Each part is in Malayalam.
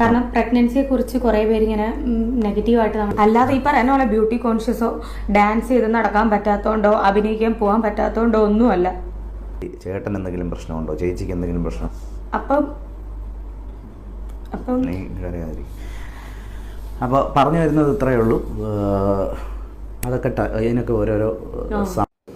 കാരണം പ്രഗ്നൻസിയെ കുറിച്ച് കുറേ പേര് ഇങ്ങനെ നെഗറ്റീവായിട്ട് അല്ലാതെ ഈ പറയുന്ന പോലെ ബ്യൂട്ടി കോൺഷ്യസോ ഡാൻസ് ചെയ്ത് നടക്കാൻ പറ്റാത്തതുകൊണ്ടോ അഭിനയിക്കാൻ പോകാൻ പറ്റാത്തതുകൊണ്ടോ ഒന്നുമല്ല. ചേട്ടൻ എന്തെങ്കിലും പ്രശ്നമുണ്ടോ? ചേച്ചിക്ക് എന്തെങ്കിലും പ്രശ്നം? അപ്പം അപ്പം അപ്പോൾ പറഞ്ഞു വരുന്നത് ഇത്രയേ ഉള്ളൂ. അതൊക്കെ അതിനൊക്കെ ഓരോരോ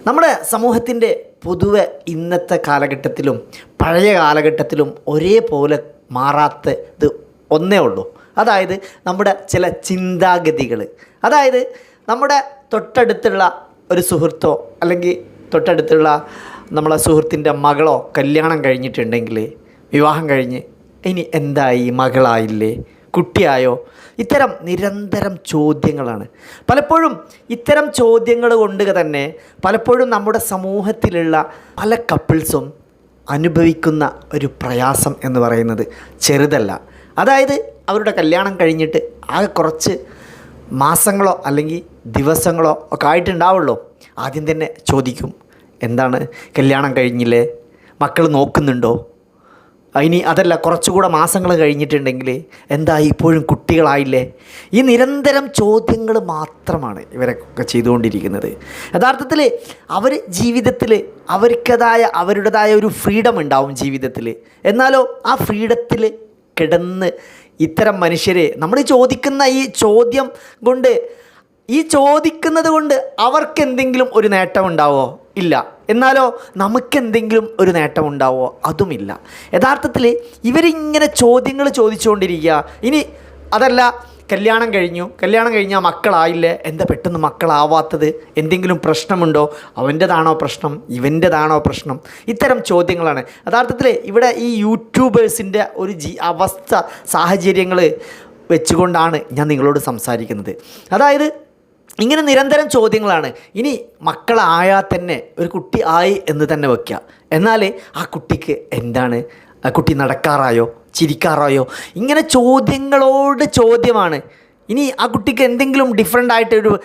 നമ്മുടെ സമൂഹത്തിന്റെ പൊതുവെ ഇന്നത്തെ കാലഘട്ടത്തിലും പഴയ കാലഘട്ടത്തിലും ഒരേപോലെ മാറാത്തത് ഒന്നേ ഉള്ളൂ. അതായത് നമ്മുടെ ചില ചിന്താഗതികൾ. അതായത് നമ്മുടെ തൊട്ടടുത്തുള്ള ഒരു സുഹൃത്തോ അല്ലെങ്കിൽ തൊട്ടടുത്തുള്ള നമ്മളെ സുഹൃത്തിന്റെ മകളോ കല്യാണം കഴിഞ്ഞിട്ടുണ്ടെങ്കിൽ വിവാഹം കഴിഞ്ഞ് ഇനി എന്തായി? മകളായില്ലേ? കുട്ടിയായോ? ഇത്തരം നിരന്തരം ചോദ്യങ്ങളാണ്. പലപ്പോഴും ഇത്തരം ചോദ്യങ്ങൾ കൊണ്ട് തന്നെ പലപ്പോഴും നമ്മുടെ സമൂഹത്തിലുള്ള പല കപ്പിൾസും അനുഭവിക്കുന്ന ഒരു പ്രയാസം എന്ന് പറയുന്നത് ചെറുതല്ല. അതായത് അവരുടെ കല്യാണം കഴിഞ്ഞിട്ട് ആകെ കുറച്ച് മാസങ്ങളോ അല്ലെങ്കിൽ ദിവസങ്ങളോ ഒക്കെ ആയിട്ടുണ്ടാവുള്ളൂ. ആദ്യം തന്നെ ചോദിക്കും എന്താണ്? കല്യാണം കഴിഞ്ഞില്ലേ? മക്കൾ നോക്കുന്നുണ്ടോ? ഇനി അതല്ല കുറച്ചുകൂടെ മാസങ്ങൾ കഴിഞ്ഞിട്ടുണ്ടെങ്കിൽ എന്താ ഇപ്പോഴും കുട്ടികളായില്ലേ? ഈ നിരന്തരം ചോദ്യങ്ങൾ മാത്രമാണ് ഇവരൊക്കെ ചെയ്തുകൊണ്ടിരിക്കുന്നത്. യഥാർത്ഥത്തിൽ അവർ ജീവിതത്തിൽ അവർക്കതായ അവരുടേതായ ഒരു ഫ്രീഡം ഉണ്ടാവും ജീവിതത്തിൽ എന്നാലോ ആ ഫ്രീഡത്തിൽ കിടന്ന് ഇത്തരം മനുഷ്യരെ നമ്മൾ ചോദിക്കുന്ന ഈ ചോദ്യം കൊണ്ട് ഈ ചോദിക്കുന്നത് കൊണ്ട് അവർക്ക് എന്തെങ്കിലും ഒരു നേട്ടം ഉണ്ടാവോ? ഇല്ല. എന്നാലോ നമുക്കെന്തെങ്കിലും ഒരു നേട്ടം ഉണ്ടാവോ? അതുമില്ല. യഥാർത്ഥത്തിൽ ഇവരിങ്ങനെ ചോദ്യങ്ങൾ ചോദിച്ചുകൊണ്ടിരിക്കുക ഇനി അതല്ല കല്യാണം കഴിഞ്ഞു. കല്യാണം കഴിഞ്ഞാൽ മക്കളായില്ലേ? എന്താ പെട്ടെന്ന് മക്കളാവാത്തത്? എന്തെങ്കിലും പ്രശ്നമുണ്ടോ? അവന്റെതാണോ പ്രശ്നം? ഇവന്റെതാണോ പ്രശ്നം? ഇത്തരം ചോദ്യങ്ങളാണ്. യഥാർത്ഥത്തിൽ ഇവിടെ ഈ യൂട്യൂബേഴ്സിന്റെ ഒരു ജി അവസ്ഥ സാഹചര്യങ്ങൾ വെച്ചുകൊണ്ടാണ് ഞാൻ നിങ്ങളോട് സംസാരിക്കുന്നത്. അതായത് ഇങ്ങനെ നിരന്തരം ചോദ്യങ്ങളാണ്. ഇനി മക്കളായാൽ തന്നെ ഒരു കുട്ടി ആയി എന്ന് തന്നെ വയ്ക്കുക എന്നാൽ ആ കുട്ടിക്ക് എന്താണ് കുട്ടി നടക്കാറായോ ചിരിക്കാറായോ? ഇങ്ങനെ ചോദ്യങ്ങളോട് ചോദ്യമാണ്. ഇനി ആ കുട്ടിക്ക് എന്തെങ്കിലും ഡിഫറെന്റ് ആയിട്ട് ഒരു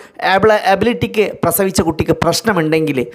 എബിലിറ്റിക്ക് പ്രസവിച്ച കുട്ടിക്ക് പ്രശ്നമുണ്ടെങ്കിൽ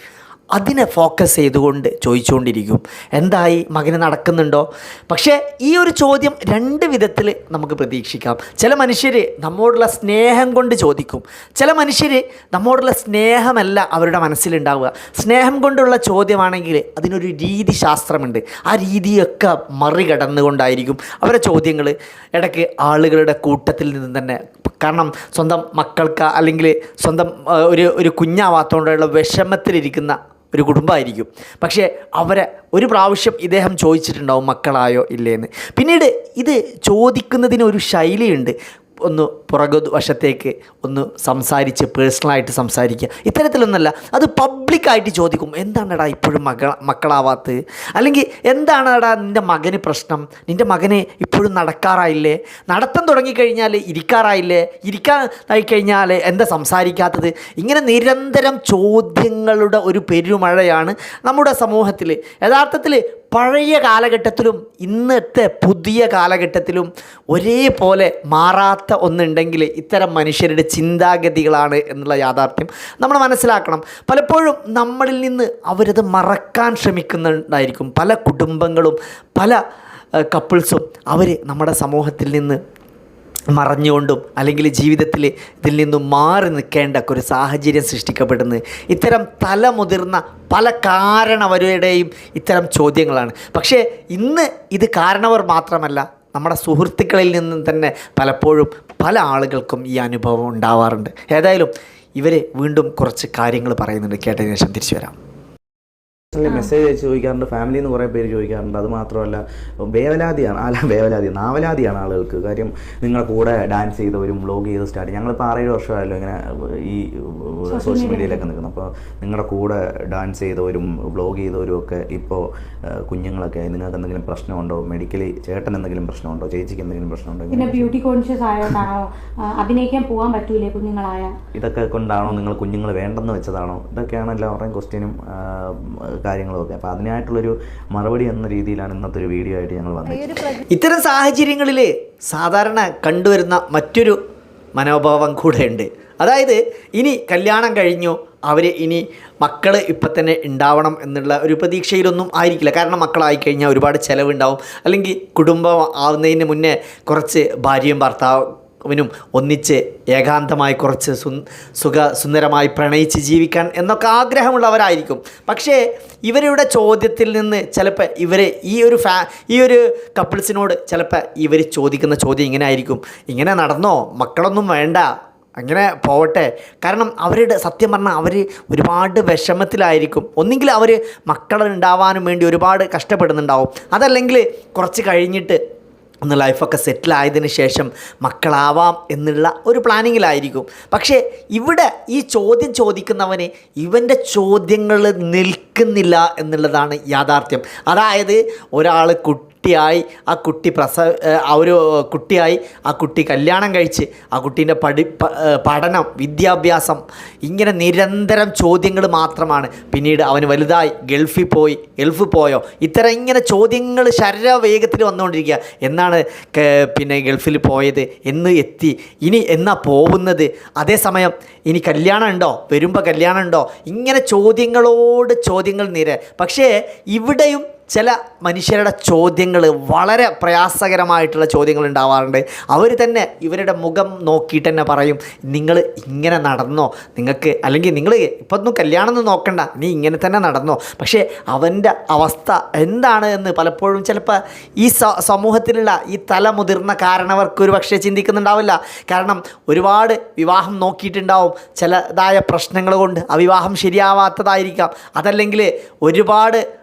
അതിനെ ഫോക്കസ് ചെയ്തുകൊണ്ട് ചോദിച്ചുകൊണ്ടിരിക്കും. എന്തായി? മകന് നടക്കുന്നുണ്ടോ? പക്ഷേ ഈ ഒരു ചോദ്യം രണ്ട് വിധത്തിൽ നമുക്ക് പ്രതീക്ഷിക്കാം. ചില മനുഷ്യർ നമ്മോടുള്ള സ്നേഹം കൊണ്ട് ചോദിക്കും. ചില മനുഷ്യർ നമ്മോടുള്ള സ്നേഹമല്ല അവരുടെ മനസ്സിലുണ്ടാവുക. സ്നേഹം കൊണ്ടുള്ള ചോദ്യമാണെങ്കിൽ അതിനൊരു രീതി ശാസ്ത്രമുണ്ട്. ആ രീതിയൊക്കെ മറികടന്നുകൊണ്ടായിരിക്കും അവരുടെ ചോദ്യങ്ങൾ ഇടയ്ക്ക് ആളുകളുടെ കൂട്ടത്തിൽ നിന്ന് തന്നെ കാരണം സ്വന്തം മക്കൾക്ക് അല്ലെങ്കിൽ സ്വന്തം ഒരു ഒരു കുഞ്ഞാവാത്തതുകൊണ്ടുള്ള വിഷമത്തിലിരിക്കുന്ന ഒരു കുടുംബമായിരിക്കും. പക്ഷേ അവരെ ഒരു പ്രാവശ്യം ഇദ്ദേഹം ചോദിച്ചിട്ടുണ്ടാവും മക്കളായോ ഇല്ലേന്ന്. പിന്നീട് ഇത് ചോദിക്കുന്നതിന് ഒരു ശൈലിയുണ്ട്. ഒന്ന് പുറകു വശത്തേക്ക് ഒന്ന് സംസാരിച്ച് പേഴ്സണലായിട്ട് സംസാരിക്കുക. ഇത്തരത്തിലൊന്നല്ല അത് പബ്ലിക്കായിട്ട് ചോദിക്കും എന്താണെടാ ഇപ്പോഴും മക മക്കളാവാത്തത്? അല്ലെങ്കിൽ എന്താണെടാ നിന്റെ മകന് പ്രശ്നം? നിന്റെ മകന് ഇപ്പോഴും നടക്കാറായില്ലേ? നടത്തം തുടങ്ങിക്കഴിഞ്ഞാൽ ഇരിക്കാറായില്ലേ? ഇരിക്കാൻ കഴിഞ്ഞാൽ എന്താ സംസാരിക്കാത്തത്? ഇങ്ങനെ നിരന്തരം ചോദ്യങ്ങളുടെ ഒരു പെരുമഴയാണ് നമ്മുടെ സമൂഹത്തിൽ യഥാർത്ഥത്തിൽ പഴയ കാലഘട്ടത്തിലും ഇന്നത്തെ പുതിയ കാലഘട്ടത്തിലും ഒരേപോലെ മാറാത്ത ഒന്നുണ്ടെങ്കിൽ ഇത്തരം മനുഷ്യരുടെ ചിന്താഗതികളാണ് എന്നുള്ള യാഥാർത്ഥ്യം നമ്മൾ മനസ്സിലാക്കണം. പലപ്പോഴും നമ്മളിൽ നിന്ന് അവരത് മറക്കാൻ ശ്രമിക്കുന്നുണ്ടായിരിക്കും. പല കുടുംബങ്ങളും പല കപ്പിൾസും അവർ നമ്മുടെ സമൂഹത്തിൽ നിന്ന് മറഞ്ഞുകൊണ്ടും അല്ലെങ്കിൽ ജീവിതത്തിൽ ഇതിൽ നിന്നും മാറി നിൽക്കേണ്ട ഒരു സാഹചര്യം സൃഷ്ടിക്കപ്പെടുന്നത് ഇത്തരം തലമുതിർന്ന പല കാരണവരുടെയും ഇത്തരം ചോദ്യങ്ങളാണ്. പക്ഷേ ഇന്ന് ഇത് കാരണവർ മാത്രമല്ല നമ്മുടെ സുഹൃത്തുക്കളിൽ നിന്നും തന്നെ പലപ്പോഴും പല ആളുകൾക്കും ഈ അനുഭവം ഉണ്ടാവാറുണ്ട്. ഏതായാലും ഇവർ വീണ്ടും കുറച്ച് കാര്യങ്ങൾ പറയുന്നുണ്ട്. കേട്ടതിന് ശേഷം തിരിച്ചു വരാം. മെസ്സേജ് അയച്ച് ചോദിക്കാറുണ്ട്. ഫാമിലി എന്ന് കുറേ പേര് ചോദിക്കാറുണ്ട്. അത് മാത്രമല്ല വേവലാതിയാണ്. അല്ല വേവലാതി നാവലാതിയാണ് ആളുകൾക്ക്. കാര്യം നിങ്ങളെ കൂടെ ഡാൻസ് ചെയ്തവരും വ്ളോഗ് ചെയ്ത് സ്റ്റാർട്ട് ഞങ്ങളിപ്പോൾ ആറേഴ് വർഷമായല്ലോ ഇങ്ങനെ ഈ സോഷ്യൽ മീഡിയയിലൊക്കെ നിൽക്കുന്നത്. അപ്പോൾ നിങ്ങളുടെ കൂടെ ഡാൻസ് ചെയ്തവരും വ്ളോഗ് ചെയ്തവരും ഒക്കെ ഇപ്പോൾ കുഞ്ഞുങ്ങളൊക്കെ. നിങ്ങൾക്ക് എന്തെങ്കിലും പ്രശ്നമുണ്ടോ? മെഡിക്കലി ചേട്ടൻ എന്തെങ്കിലും പ്രശ്നമുണ്ടോ? ചേച്ചിക്ക് എന്തെങ്കിലും പ്രശ്നമുണ്ടോ? പിന്നെ ബ്യൂട്ടി കോൺഷ്യസ് ആയതാണോ അഭിനയിക്കാൻ പോകാൻ പറ്റൂലേ കുഞ്ഞുങ്ങളായ? ഇതൊക്കെ കൊണ്ടാണോ നിങ്ങൾ കുഞ്ഞുങ്ങൾ വേണ്ടെന്ന് വെച്ചതാണോ? ഇതൊക്കെയാണ് എല്ലാവരുടെയും ക്വസ്റ്റ്യനും കാര്യങ്ങളും ഒക്കെ അപ്പോൾ അതിനായിട്ടുള്ളൊരു മറുപടി എന്ന രീതിയിലാണ് ഇന്നത്തെ ഒരു വീഡിയോ ആയിട്ട് ഞങ്ങൾ വന്നത്. ഇത്തരം സാഹചര്യങ്ങളിൽ സാധാരണ കണ്ടുവരുന്ന മറ്റൊരു മനോഭാവം കൂടെയുണ്ട്. അതായത് ഇനി കല്യാണം കഴിഞ്ഞു അവർ ഇനി മക്കൾ ഇപ്പം തന്നെ ഉണ്ടാവണം എന്നുള്ള ഒരു പ്രതീക്ഷയിലൊന്നും ആയിരിക്കില്ല. കാരണം മക്കളായി കഴിഞ്ഞാൽ ഒരുപാട് ചിലവുണ്ടാവും. അല്ലെങ്കിൽ കുടുംബം ആവുന്നതിന് മുന്നേ കുറച്ച് ഭാര്യയും ഭർത്താവിനും ഒന്നിച്ച് ഏകാന്തമായി കുറച്ച് സു സുഖ സുന്ദരമായി പ്രണയിച്ച് ജീവിക്കാൻ എന്നൊക്കെ ആഗ്രഹമുള്ളവരായിരിക്കും. പക്ഷേ ഇവരുടെ ചോദ്യത്തിൽ നിന്ന് ചിലപ്പോൾ ഇവരെ ഈ ഒരു ഫാ ഈ ഒരു കപ്പിൾസിനോട് ചിലപ്പോൾ ഇവർ ചോദിക്കുന്ന ചോദ്യം ഇങ്ങനെ ആയിരിക്കും ഇങ്ങനെ നടന്നോ? മക്കളൊന്നും വേണ്ട. അങ്ങനെ പോവട്ടെ. കാരണം അവരുടെ സത്യം പറഞ്ഞാൽ അവർ ഒരുപാട് വിഷമത്തിലായിരിക്കും. ഒന്നെങ്കിൽ അവർ മക്കളുണ്ടാവാനും വേണ്ടി ഒരുപാട് കഷ്ടപ്പെടുന്നുണ്ടാവും. അതല്ലെങ്കിൽ കുറച്ച് കഴിഞ്ഞിട്ട് ഒന്ന് ലൈഫൊക്കെ സെറ്റിൽ ആയതിനു ശേഷം മക്കളാവാം എന്നുള്ള ഒരു പ്ലാനിങ്ങിലായിരിക്കും. പക്ഷേ ഇവിടെ ഈ ചോദ്യം ചോദിക്കുന്നവന് ഇവന്റെ ചോദ്യങ്ങൾ നിൽക്കുന്നില്ല എന്നുള്ളതാണ് യാഥാർത്ഥ്യം. അതായത് ഒരാൾ കുട്ടിയായി ആ കുട്ടി പ്രസ ആ ഒരു കുട്ടിയായി ആ കുട്ടി കല്യാണം കഴിച്ച് ആ കുട്ടീന്റെ പഠി പഠനം വിദ്യാഭ്യാസം ഇങ്ങനെ നിരന്തരം ചോദ്യങ്ങൾ മാത്രമാണ്. പിന്നീട് അവന് വലുതായി ഗൾഫിൽ പോയി ഗൾഫ് പോയോ ഇത്തരം ഇങ്ങനെ ചോദ്യങ്ങൾ ശരവേഗത്തിൽ വന്നുകൊണ്ടിരിക്കുക. എന്നാണ് പിന്നെ ഗൾഫിൽ പോയത് എന്ന് എത്തി. ഇനി എന്നാ പോകുന്നത്? അതേസമയം ഇനി കല്യാണം ഉണ്ടോ? വരുമ്പോൾ കല്യാണം ഉണ്ടോ? ഇങ്ങനെ ചോദ്യങ്ങളോട് ചോദ്യങ്ങൾ നിര. പക്ഷേ ഇവിടെയും ചില മനുഷ്യരുടെ ചോദ്യങ്ങൾ വളരെ പ്രയാസകരമായിട്ടുള്ള ചോദ്യങ്ങൾ ഉണ്ടാവാറുണ്ട്. അവർ തന്നെ ഇവരുടെ മുഖം നോക്കിയിട്ട് തന്നെ പറയും നിങ്ങൾ ഇങ്ങനെ നടന്നോ? നിങ്ങൾക്ക് അല്ലെങ്കിൽ നിങ്ങൾ ഇപ്പൊന്നും കല്യാണം ഒന്നും നോക്കണ്ട നീ ഇങ്ങനെ തന്നെ നടന്നോ? പക്ഷേ അവന്റെ അവസ്ഥ എന്താണ് എന്ന് പലപ്പോഴും ചിലപ്പോൾ ഈ സമൂഹത്തിലുള്ള ഈ തല മുതിർന്ന കാരണവർക്ക് ഒരു പക്ഷേ ചിന്തിക്കുന്നുണ്ടാവില്ല. കാരണം ഒരുപാട് വിവാഹം നോക്കിയിട്ടുണ്ടാവും. ചിലതായ പ്രശ്നങ്ങൾ കൊണ്ട് ആ വിവാഹം ശരിയാവാത്തതായിരിക്കാം. അതല്ലെങ്കിൽ ഒരുപാട്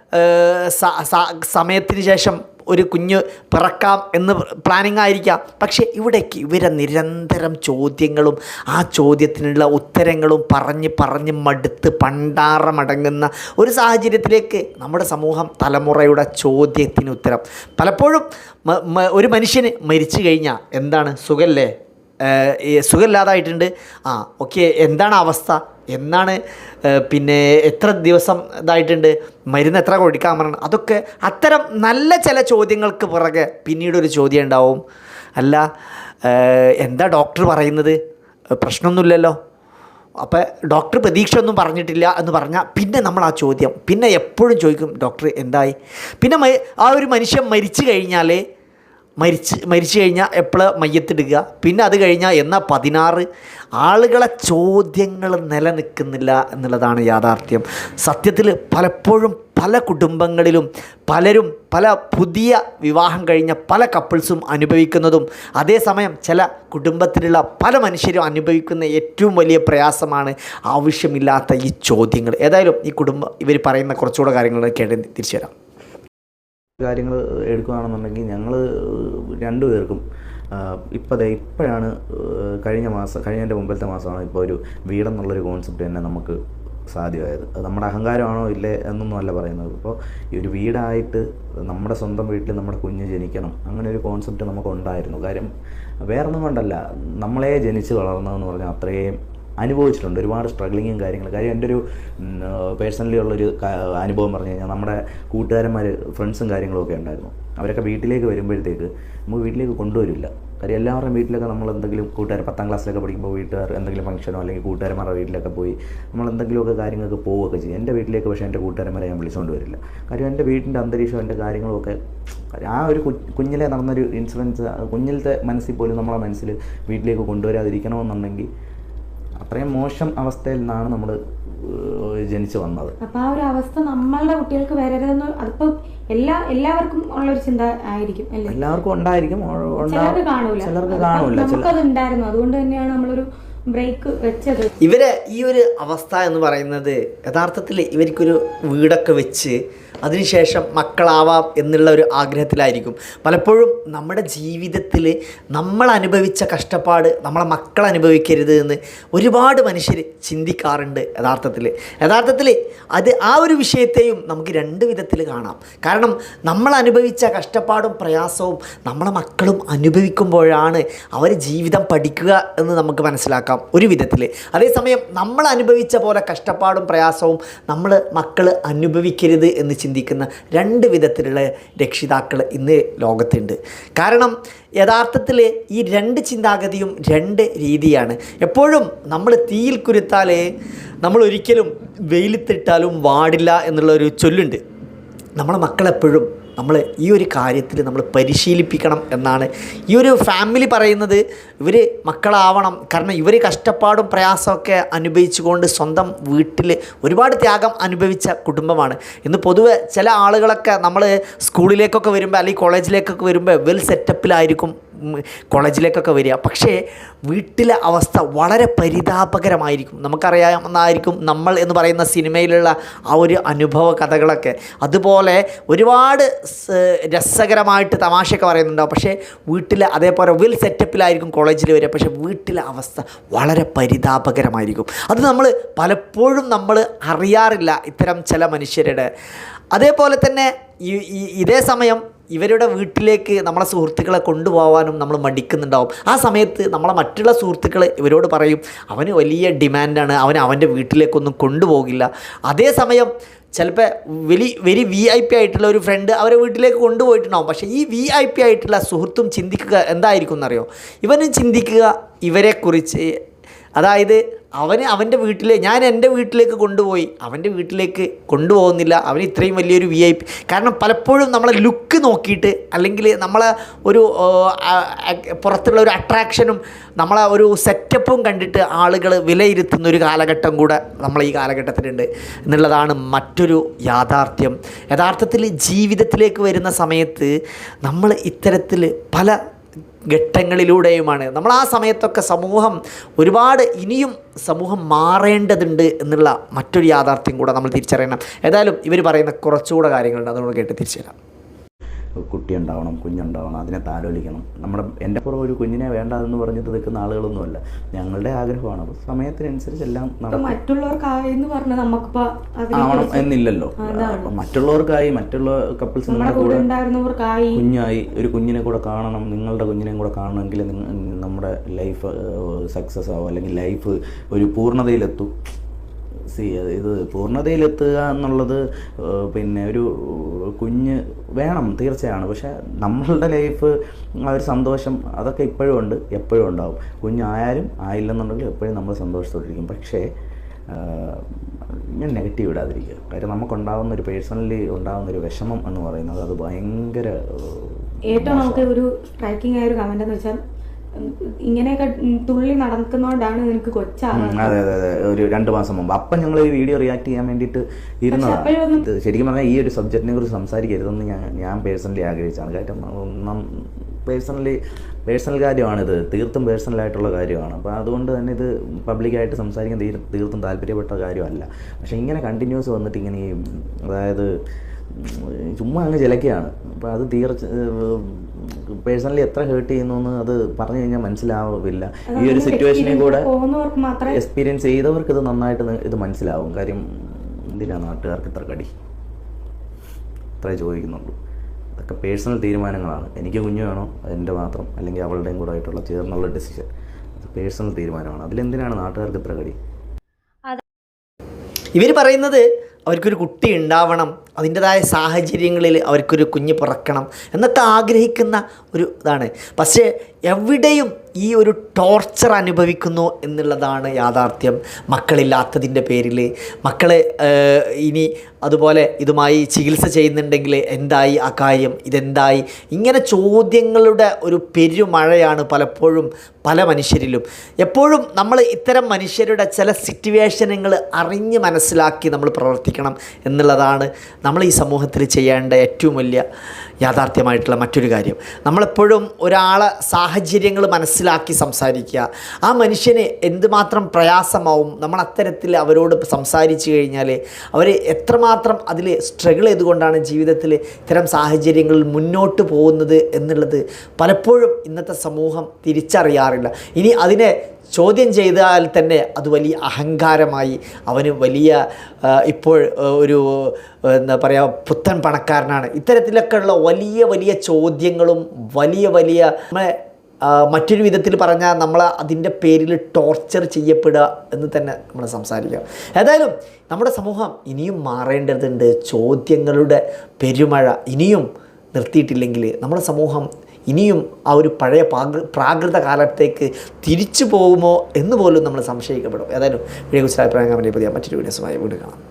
സമയത്തിന് ശേഷം ഒരു കുഞ്ഞ് പിറക്കാം എന്ന് പ്ലാനിങ് ആയിരിക്കാം. പക്ഷേ ഇവിടേക്ക് ഇവരെ നിരന്തരം ചോദ്യങ്ങളും ആ ചോദ്യത്തിനുള്ള ഉത്തരങ്ങളും പറഞ്ഞ് പറഞ്ഞ് മടുത്ത് പണ്ടാറമടങ്ങുന്ന ഒരു സാഹചര്യത്തിലേക്ക് നമ്മുടെ സമൂഹം തലമുറയുടെ ചോദ്യത്തിന് ഉത്തരം. പലപ്പോഴും ഒരു മനുഷ്യന് മരിച്ചു കഴിഞ്ഞാൽ എന്താണ്? സുഖല്ലേ? സുഖമില്ലാതായിട്ടുണ്ട്. ആ ഓക്കെ എന്താണ് അവസ്ഥ? എന്നാണ് പിന്നെ എത്ര ദിവസം ഇതായിട്ടുണ്ട്? മരുന്ന് എത്ര കൊടുക്കാൻ പറഞ്ഞു? അതൊക്കെ അത്തരം നല്ല ചില ചോദ്യങ്ങൾക്ക് പുറകെ പിന്നീടൊരു ചോദ്യം ഉണ്ടാവും. അല്ല എന്താ ഡോക്ടർ പറയുന്നത്? പ്രശ്നമൊന്നുമില്ലല്ലോ. അപ്പോൾ ഡോക്ടർ പ്രതീക്ഷ ഒന്നും പറഞ്ഞിട്ടില്ല എന്ന് പറഞ്ഞാൽ പിന്നെ നമ്മൾ ആ ചോദ്യം പിന്നെ എപ്പോഴും ചോദിക്കും ഡോക്ടർ എന്തായി? പിന്നെ ആ ഒരു മനുഷ്യൻ മരിച്ചു കഴിഞ്ഞാൽ മരിച്ച് മരിച്ചു കഴിഞ്ഞാൽ എപ്പോൾ മയ്യത്തിടുക? പിന്നെ അത് കഴിഞ്ഞാൽ എന്നാൽ പതിനാറ്? ആളുകളെ ചോദ്യങ്ങൾ നിലനിൽക്കുന്നില്ല എന്നുള്ളതാണ് യാഥാർത്ഥ്യം. സത്യത്തിൽ പലപ്പോഴും പല കുടുംബങ്ങളിലും പലരും പല പുതിയ വിവാഹം കഴിഞ്ഞ പല കപ്പിൾസും അനുഭവിക്കുന്നതും അതേസമയം ചില കുടുംബത്തിലുള്ള പല മനുഷ്യരും അനുഭവിക്കുന്ന ഏറ്റവും വലിയ പ്രയാസമാണ് ആവശ്യമില്ലാത്ത ഈ ചോദ്യങ്ങൾ. ഏതായാലും ഈ കുടുംബം ഇവർ പറയുന്ന കുറച്ചുകൂടെ കാര്യങ്ങൾ കേട്ട് തിരിച്ചു വരാം. കാര്യങ്ങൾ എടുക്കുകയാണെന്നുണ്ടെങ്കിൽ ഞങ്ങൾ രണ്ടുപേർക്കും ഇപ്പോൾ ദേ ഇപ്പോഴാണ് കഴിഞ്ഞ മാസം കഴിഞ്ഞതിന്റെ മുമ്പത്തെ മാസമാണ് ഇപ്പോൾ ഒരു വീടെന്നുള്ളൊരു കോൺസെപ്റ്റ് തന്നെ നമുക്ക് സാധ്യമായത്. അത് നമ്മുടെ അഹങ്കാരമാണോ ഇല്ലേ എന്നൊന്നും അല്ല പറയുന്നത്. ഇപ്പോൾ ഈ ഒരു വീടായിട്ട് നമ്മുടെ സ്വന്തം വീട്ടിൽ നമ്മുടെ കുഞ്ഞ് ജനിക്കണം അങ്ങനെ ഒരു കോൺസെപ്റ്റ് നമുക്ക് ഉണ്ടായിരുന്നു. കാര്യം വേറൊന്നും കൊണ്ടല്ല. നമ്മളെ ജനിച്ച് വളർന്നതെന്ന് പറഞ്ഞാൽ അത്രയും അനുഭവിച്ചിട്ടുണ്ട്. ഒരുപാട് സ്ട്രഗ്ലിങ്ങും കാര്യങ്ങളും. കാര്യം എന്റെ ഒരു പേഴ്സണലി ഉള്ളൊരു അനുഭവം പറഞ്ഞു കഴിഞ്ഞാൽ നമ്മുടെ കൂട്ടുകാരന്മാർ ഫ്രണ്ട്സും കാര്യങ്ങളൊക്കെ ഉണ്ടായിരുന്നു. അവരൊക്കെ വീട്ടിലേക്ക് വരുമ്പോഴത്തേക്ക് നമുക്ക് വീട്ടിലേക്ക് കൊണ്ടുവരില്ല. കാര്യം എല്ലാവരുടെയും വീട്ടിലൊക്കെ നമ്മൾ എന്തെങ്കിലും കൂട്ടുകാർ പത്താം ക്ലാസ്സിലൊക്കെ പഠിക്കുമ്പോൾ വീട്ടുകാർ എന്തെങ്കിലും ഫംഗ്ഷനോ അല്ലെങ്കിൽ കൂട്ടുകാരന്മാരുടെ വീട്ടിലൊക്കെ പോയി നമ്മൾ എന്തെങ്കിലുമൊക്കെ കാര്യങ്ങൾക്ക് പോവുകയൊക്കെ ചെയ്യും. എന്റെ വീട്ടിലേക്ക് പക്ഷേ എന്റെ കൂട്ടുകാരന്മാരെ ഞാൻ വിളിച്ചുകൊണ്ട് വരില്ല. കാര്യം എന്റെ വീട്ടിന്റെ അന്തരീക്ഷം എന്റെ കാര്യങ്ങളൊക്കെ ആ ഒരു കുഞ്ഞിലെ നടന്നൊരു ഇൻസിഡൻസ് കുഞ്ഞിലത്തെ മനസ്സിൽ പോലും നമ്മളെ മനസ്സിൽ വീട്ടിലേക്ക് കൊണ്ടുവരാതിരിക്കണമെന്നുണ്ടെങ്കിൽ അത്രയും മോശം അവസ്ഥയിൽ നിന്നാണ് നമ്മൾ ജനിച്ചു വന്നത്. അപ്പൊ ആ ഒരു അവസ്ഥ നമ്മളുടെ കുട്ടികൾക്ക് വരരുതെന്ന് അതിപ്പോ എല്ലാ എല്ലാവർക്കും ഉള്ള ഒരു ചിന്ത ആയിരിക്കും അല്ലേ? എല്ലാവർക്കും ഉണ്ടായിരിക്കും. ചിലർക്ക് കാണൂല. ചിലർക്ക് കാണൂല. നമുക്കത് ഉണ്ടായിരുന്നു അതുകൊണ്ട് തന്നെയാണ് നമ്മളൊരു ബ്രേക്ക് വെച്ചത്. ഇവരെ ഈ ഒരു അവസ്ഥ എന്ന് പറയുന്നത് യഥാർത്ഥത്തിൽ ഇവർക്കൊരു വീടൊക്കെ വെച്ച് അതിനുശേഷം മക്കളാവാം എന്നുള്ള ഒരു ആഗ്രഹത്തിലായിരിക്കും. പലപ്പോഴും നമ്മുടെ ജീവിതത്തിൽ നമ്മൾ അനുഭവിച്ച കഷ്ടപ്പാട് നമ്മളെ മക്കൾ അനുഭവിക്കരുത് എന്ന് ഒരുപാട് മനുഷ്യർ ചിന്തിക്കാറുണ്ട് യഥാർത്ഥത്തിൽ. യഥാർത്ഥത്തിൽ അത് ആ ഒരു വിഷയത്തെയും നമുക്ക് രണ്ട് വിധത്തിൽ കാണാം. കാരണം നമ്മൾ അനുഭവിച്ച കഷ്ടപ്പാടും പ്രയാസവും നമ്മളെ മക്കളും അനുഭവിക്കുമ്പോഴാണ് അവർ ജീവിതം പഠിക്കുക എന്ന് നമുക്ക് മനസ്സിലാക്കാം ഒരു വിധത്തിൽ. അതേസമയം നമ്മൾ അനുഭവിച്ച പോലെ കഷ്ടപ്പാടും പ്രയാസവും നമ്മൾ മക്കൾ അനുഭവിക്കരുത് എന്ന് ചിന്തിക്കും ചിന്തിക്കുന്ന രണ്ട് വിധത്തിലുള്ള രക്ഷിതാക്കൾ ഇന്ന് ലോകത്തുണ്ട്. കാരണം യഥാർത്ഥത്തിൽ ഈ രണ്ട് ചിന്താഗതിയും രണ്ട് രീതിയാണ്. എപ്പോഴും നമ്മൾ തീയിൽ കുരുത്താൽ നമ്മൾ ഒരിക്കലും വെയിലത്തിട്ടാലും വാടില്ല എന്നുള്ള ഒരു ചൊല്ലുണ്ട്. നമ്മളെ മക്കളെപ്പോഴും നമ്മൾ ഈ ഒരു കാര്യത്തിൽ നമ്മൾ പരിശീലിപ്പിക്കണം എന്നാണ്. ഈ ഒരു ഫാമിലി പറയുന്നത് ഇവർ മക്കളാവണം. കാരണം ഇവർ കഷ്ടപ്പാടും പ്രയാസമൊക്കെ അനുഭവിച്ചുകൊണ്ട് സ്വന്തം വീട്ടിൽ ഒരുപാട് ത്യാഗം അനുഭവിച്ച കുടുംബമാണ്. ഇന്ന് പൊതുവെ ചില ആളുകളൊക്കെ നമ്മൾ സ്കൂളിലേക്കൊക്കെ വരുമ്പോൾ അല്ലെങ്കിൽ കോളേജിലേക്കൊക്കെ വരുമ്പോൾ വെൽ സെറ്റപ്പിലായിരിക്കും കോളേജിലേക്കൊക്കെ വരിക. പക്ഷേ വീട്ടിലെ അവസ്ഥ വളരെ പരിതാപകരമായിരിക്കും. നമുക്കറിയാവുന്നതായിരിക്കും നമ്മൾ എന്ന് പറയുന്ന സിനിമയിലുള്ള ആ ഒരു അനുഭവ കഥകളൊക്കെ. അതുപോലെ ഒരുപാട് രസകരമായിട്ട് തമാശയൊക്കെ പറയുന്നുണ്ടാവും. പക്ഷേ വീട്ടിലെ അതേപോലെ വെൽ സെറ്റപ്പിലായിരിക്കും കോളേജിൽ വരിക. പക്ഷേ വീട്ടിലെ അവസ്ഥ വളരെ പരിതാപകരമായിരിക്കും. അത് നമ്മൾ പലപ്പോഴും നമ്മൾ അറിയാറില്ല ഇത്തരം ചില മനുഷ്യരുടെ. അതേപോലെ തന്നെ ഈ ഇതേ സമയം ഇവരുടെ വീട്ടിലേക്ക് നമ്മളെ സുഹൃത്തുക്കളെ കൊണ്ടുപോകാനും നമ്മൾ മടിക്കുന്നുണ്ടാവും. ആ സമയത്ത് നമ്മളെ മറ്റുള്ള സുഹൃത്തുക്കൾ ഇവരോട് പറയും അവന് വലിയ ഡിമാൻഡാണ് അവൻ അവന്റെ വീട്ടിലേക്കൊന്നും കൊണ്ടുപോകില്ല. അതേസമയം ചിലപ്പോൾ വലി വെരി വി ഐ പി ആയിട്ടുള്ള ഒരു ഫ്രണ്ട് അവരെ വീട്ടിലേക്ക് കൊണ്ടുപോയിട്ടുണ്ടാവും. പക്ഷേ ഈ വി ഐ പി ആയിട്ടുള്ള സുഹൃത്തും ചിന്തിക്കുക എന്തായിരിക്കും എന്നറിയോ? ഇവനും ചിന്തിക്കുക ഇവരെക്കുറിച്ച് അതായത് അവന് അവന്റെ വീട്ടിലെ ഞാൻ എന്റെ വീട്ടിലേക്ക് കൊണ്ടുപോയി. അവന്റെ വീട്ടിലേക്ക് കൊണ്ടുപോകുന്നില്ല. അവൻ ഇത്രയും വലിയൊരു വി ഐ പി കാരണം പലപ്പോഴും നമ്മളെ ലുക്ക് നോക്കിയിട്ട് അല്ലെങ്കിൽ നമ്മളെ ഒരു പുറത്തുള്ള ഒരു അട്രാക്ഷനും നമ്മളെ ഒരു സെറ്റപ്പും കണ്ടിട്ട് ആളുകൾ വിലയിരുത്തുന്ന ഒരു കാലഘട്ടം കൂടെ നമ്മൾ ഈ കാലഘട്ടത്തിലുണ്ട്. എന്നുള്ളതാണ് മറ്റൊരു യാഥാർത്ഥ്യം. യഥാർത്ഥത്തിൽ ജീവിതത്തിലേക്ക് വരുന്ന സമയത്ത് നമ്മൾ ഇത്തരത്തിൽ പല ഘട്ടങ്ങളിലൂടെയുമാണ്. നമ്മൾ ആ സമയത്തൊക്കെ സമൂഹം ഒരുപാട് ഇനിയും സമൂഹം മാറേണ്ടതുണ്ട് എന്നുള്ള മറ്റൊരു യാഥാർത്ഥ്യം കൂടെ നമ്മൾ തിരിച്ചറിയണം. ഏതായാലും ഇവർ പറയുന്ന കുറച്ചുകൂടെ കാര്യങ്ങളുണ്ട് അതുകൊണ്ട് കേട്ട് തിരിച്ചുതരാം കുട്ടി ഉണ്ടാവണം കുഞ്ഞുണ്ടാവണം അതിനെ താലോലിക്കണം. നമ്മുടെ എന്റെ പുറം ഒരു കുഞ്ഞിനെ വേണ്ട എന്ന് പറഞ്ഞിട്ട് നിൽക്കുന്ന ആളുകളൊന്നുമല്ല. ഞങ്ങളുടെ ആഗ്രഹമാണ്. അപ്പോൾ സമയത്തിനനുസരിച്ച് എല്ലാം നമുക്കിപ്പോ അതിനെ ആവണം എന്നില്ലല്ലോ. മറ്റുള്ളവർക്കായി മറ്റുള്ള കപ്പിൾസ് നിങ്ങളുടെ കൂടെ കുഞ്ഞായി ഒരു കുഞ്ഞിനെ കൂടെ കാണണം നിങ്ങളുടെ കുഞ്ഞിനെയും കൂടെ കാണണമെങ്കിൽ നമ്മുടെ ലൈഫ് സക്സസ് ആവും അല്ലെങ്കിൽ ലൈഫ് ഒരു പൂർണതയിലെത്തും. സി ഇത് പൂർണതയിലെത്തുക എന്നുള്ളത് പിന്നെ ഒരു കുഞ്ഞ് വേണം തീർച്ചയാണ്. പക്ഷേ നമ്മളുടെ ലൈഫ് ആ ഒരു സന്തോഷം അതൊക്കെ ഇപ്പോഴും ഉണ്ട് എപ്പോഴും ഉണ്ടാവും. കുഞ്ഞായാലും ആയില്ലെന്നുണ്ടെങ്കിൽ എപ്പോഴും നമ്മൾ സന്തോഷത്തോടിരിക്കും. പക്ഷേ ഞാൻ നെഗറ്റീവ് ഇടാതിരിക്കുക. കാര്യം നമുക്കുണ്ടാകുന്ന ഒരു പേഴ്സണലി ഉണ്ടാകുന്ന ഒരു വിഷമം എന്ന് പറയുന്നത് അത് ഭയങ്കര ഏറ്റവും നമുക്ക് ഒരു സ്ട്രൈക്കിംഗ് ആയ ഒരു കമന്റ് എന്ന് വെച്ചാൽ ഇങ്ങനെയൊക്കെ തുള്ളി നടക്കുന്നോണ്ടാണ് നിനക്ക് കൊച്ചാകുന്നത് അതെ അതെ അതെ. ഒരു രണ്ട് മാസം മുമ്പ്. അപ്പം ഞങ്ങൾ ഈ വീഡിയോ റിയാക്ട് ചെയ്യാൻ വേണ്ടിയിട്ട് ഇരുന്നതാണ് ശരിക്കും പറഞ്ഞാൽ ഈ ഒരു സബ്ജക്റ്റിനെ കുറിച്ച് സംസാരിക്കരുതെന്ന് ഞാൻ ഞാൻ പേഴ്സണലി ആഗ്രഹിച്ചാണ്. കാര്യം പേഴ്സണലി പേഴ്സണൽ കാര്യമാണിത്. തീർത്തും പേഴ്സണൽ ആയിട്ടുള്ള കാര്യമാണ്. അപ്പോൾ അതുകൊണ്ട് തന്നെ ഇത് പബ്ലിക്കായിട്ട് സംസാരിക്കാൻ തീർ തീർത്തും താല്പര്യപ്പെട്ട കാര്യമല്ല. പക്ഷേ ഇങ്ങനെ കണ്ടിന്യൂസ് വന്നിട്ട് ഇങ്ങനെ അതായത് ചുമ്മാ അങ്ങ് ചിലക്കുകയാണ് അപ്പോൾ അത് തീർച്ച പേഴ്സണലി എത്ര ഹേർട്ട് ചെയ്യുന്നു എന്ന് അത് പറഞ്ഞു കഴിഞ്ഞാൽ മനസ്സിലാവില്ല. ഈ ഒരു സിറ്റുവേഷനിൽ കൂടെ എക്സ്പീരിയൻസ് ചെയ്തവർക്ക് ഇത് നന്നായിട്ട് ഇത് മനസ്സിലാവും. കാര്യം എന്തിനാ നാട്ടുകാർക്ക് ഇത്ര കടി? ഇത്രേ ചോദിക്കുന്നുള്ളൂ. അതൊക്കെ പേഴ്സണൽ തീരുമാനങ്ങളാണ്. എനിക്ക് കുഞ്ഞു വേണോ? എന്റെ മാത്രം. അല്ലെങ്കിൽ അവളുടെയും കൂടെ ആയിട്ടുള്ള ചേർന്നുള്ള ഡെസിഷൻ അത് പേഴ്സണൽ തീരുമാനമാണ്. അതിലെന്തിനാണ് നാട്ടുകാർക്ക് ഇത്ര കടി? ഇവർ പറയുന്നത് അവർക്കൊരു കുട്ടി ഉണ്ടാവണം. അതിന്റെതായ സാഹചര്യങ്ങളിൽ അവർക്കൊരു കുഞ്ഞ് പിറക്കണം എന്നൊക്കെ ആഗ്രഹിക്കുന്ന ഒരു ഇതാണ്. പക്ഷേ എവിടെയും ഈ ഒരു ടോർച്ചർ അനുഭവിക്കുന്നു എന്നുള്ളതാണ് യാഥാർത്ഥ്യം. മക്കളില്ലാത്തതിന്റെ പേരിൽ. മക്കളെ ഇനി അതുപോലെ ഇതുമായി ചികിത്സ ചെയ്യുന്നുണ്ടെങ്കിൽ എന്തായി ആ കാര്യം? ഇതെന്തായി? ഇങ്ങനെ ചോദ്യങ്ങളുടെ ഒരു പെരുമഴയാണ് പലപ്പോഴും പല മനുഷ്യരിലും. എപ്പോഴും നമ്മൾ ഇത്തരം മനുഷ്യരുടെ ചില സിറ്റുവേഷനുകൾ അറിഞ്ഞ് മനസ്സിലാക്കി നമ്മൾ പ്രവർത്തിക്കണം എന്നുള്ളതാണ് നമ്മൾ ഈ സമൂഹത്തിൽ ചെയ്യേണ്ട ഏറ്റവും വലിയ യാഥാർത്ഥ്യമായിട്ടുള്ള മറ്റൊരു കാര്യം. നമ്മളെപ്പോഴും ഒരാളെ സാഹചര്യങ്ങൾ മനസ്സിലാക്കി സംസാരിക്കുക. ആ മനുഷ്യന് എന്തുമാത്രം പ്രയാസമാവും നമ്മൾ അത്തരത്തിൽ അവരോട് സംസാരിച്ചു കഴിഞ്ഞാൽ അവർ എത്രമാത്രം അതിൽ സ്ട്രഗിൾ ചെയ്തുകൊണ്ടാണ് ജീവിതത്തിൽ ഇത്തരം സാഹചര്യങ്ങളിൽ മുന്നോട്ട് പോകുന്നത് എന്നുള്ളത് പലപ്പോഴും ഇന്നത്തെ സമൂഹം തിരിച്ചറിയാറില്ല. ഇനി അതിനെ ചോദ്യം ചെയ്താൽ തന്നെ അത് വലിയ അഹങ്കാരമായി അവന് വലിയ ഇപ്പോൾ ഒരു എന്താ പറയുക പുത്തൻ പണക്കാരനാണ്. ഇത്തരത്തിലൊക്കെയുള്ള വലിയ വലിയ ചോദ്യങ്ങളും വലിയ വലിയ നമ്മളെ മറ്റൊരു വിധത്തിൽ പറഞ്ഞാൽ നമ്മൾ അതിന്റെ പേരിൽ ടോർച്ചർ ചെയ്യപ്പെടുക എന്ന് തന്നെ നമ്മൾ സംസാരിക്കാം. ഏതായാലും നമ്മുടെ സമൂഹം ഇനിയും മാറേണ്ടതുണ്ട്. ചോദ്യങ്ങളുടെ പെരുമഴ ഇനിയും നിർത്തിയിട്ടില്ലെങ്കിൽ നമ്മുടെ സമൂഹം ഇനിയും ആ ഒരു പഴയ പ്രാകൃത കാലത്തേക്ക് തിരിച്ചു പോകുമോ എന്ന് പോലും നമ്മൾ സംശയിക്കപ്പെടും. ഏതായാലും വീഡിയോ കുറിച്ച് അഭിപ്രായം കമന്റ് പുതിയ മറ്റൊരു വീഡിയോസുമായി വീണ്ടും കാണാം.